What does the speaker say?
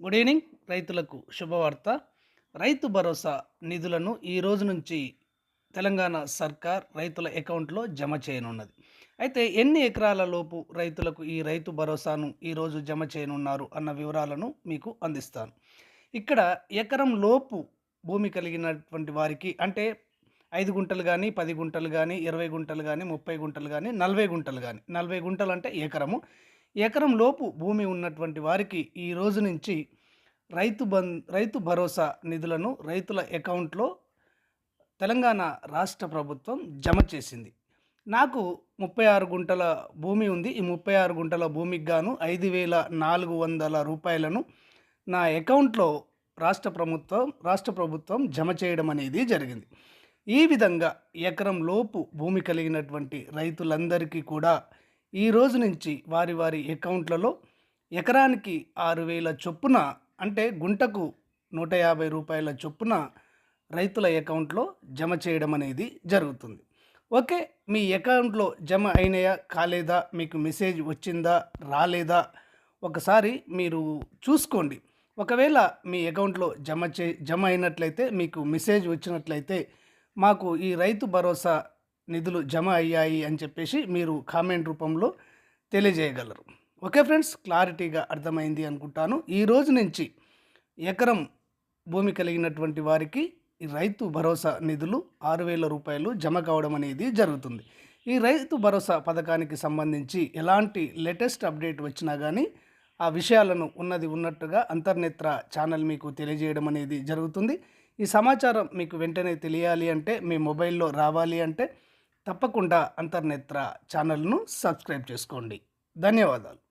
Good evening రైతులకు శుభవార్త. రైతు భరోసా నిధులను ఈ రోజు నుంచి తెలంగాణ సర్కార్ రైతుల అకౌంట్లో జమ చేయనున్నది. అయితే ఎన్ని ఎకరాల లోపు రైతులకు ఈ రైతు భరోసాను ఈరోజు జమ చేయనున్నారు అన్న వివరాలను మీకు అందిస్తాను. ఇక్కడ ఎకరం లోపు భూమి కలిగినటువంటి వారికి అంటే ఐదు గుంటలు కానీ పది గుంటలు కానీ ఇరవై గుంటలు కానీ ముప్పై గుంటలు కానీ నలభై గుంటలు కానీ నలభై గుంటలు అంటే ఎకరము. ఎకరం లోపు భూమి ఉన్నటువంటి వారికి ఈ రోజు నుంచి రైతు బం రైతు భరోసా నిధులను రైతుల అకౌంట్లో తెలంగాణ రాష్ట్ర ప్రభుత్వం జమ చేసింది. నాకు ముప్పై ఆరు గుంటల భూమి ఉంది. ఈ ముప్పై ఆరు గుంటల భూమికి గాను ఐదు వేల నాలుగు వందల రూపాయలను నా అకౌంట్లో రాష్ట్ర ప్రభుత్వం రాష్ట్ర ప్రభుత్వం జమ చేయడం అనేది జరిగింది. ఈ విధంగా ఎకరం లోపు భూమి కలిగినటువంటి రైతులందరికీ కూడా ఈ రోజు నుంచి వారి వారి అకౌంట్లలో ఎకరానికి ఆరు వేల చొప్పున అంటే గుంటకు నూట యాభై రూపాయల చొప్పున రైతుల అకౌంట్లో జమ చేయడం అనేది జరుగుతుంది. ఓకే మీ అకౌంట్లో జమ అయినాయా కాలేదా మీకు మెసేజ్ వచ్చిందా రాలేదా? ఒకసారి మీరు చూసుకోండి. ఒకవేళ మీ అకౌంట్లో జమ చే జమ అయినట్లయితే మీకు మెసేజ్ వచ్చినట్లయితే మాకు ఈ రైతు భరోసా నిధులు జమ అయ్యాయి అని చెప్పేసి మీరు కామెంట్ రూపంలో తెలియజేయగలరు. ఓకే ఫ్రెండ్స్ క్లారిటీగా అర్థమైంది అనుకుంటాను. ఈ రోజు నుంచి ఎకరం భూమి కలిగినటువంటి వారికి ఈ రైతు భరోసా నిధులు ఆరు వేల రూపాయలు జమ కావడం అనేది జరుగుతుంది. ఈ రైతు భరోసా పథకానికి సంబంధించి ఎలాంటి లేటెస్ట్ అప్డేట్ వచ్చినా కానీ ఆ విషయాలను ఉన్నది ఉన్నట్టుగా అంతర్నేత్ర ఛానల్ మీకు తెలియజేయడం అనేది జరుగుతుంది. ఈ సమాచారం మీకు వెంటనే తెలియాలి అంటే మీ మొబైల్లో రావాలి అంటే తప్పకుండా అంతర్నేత్ర ఛానల్ను సబ్స్క్రైబ్ చేసుకోండి. ధన్యవాదాలు.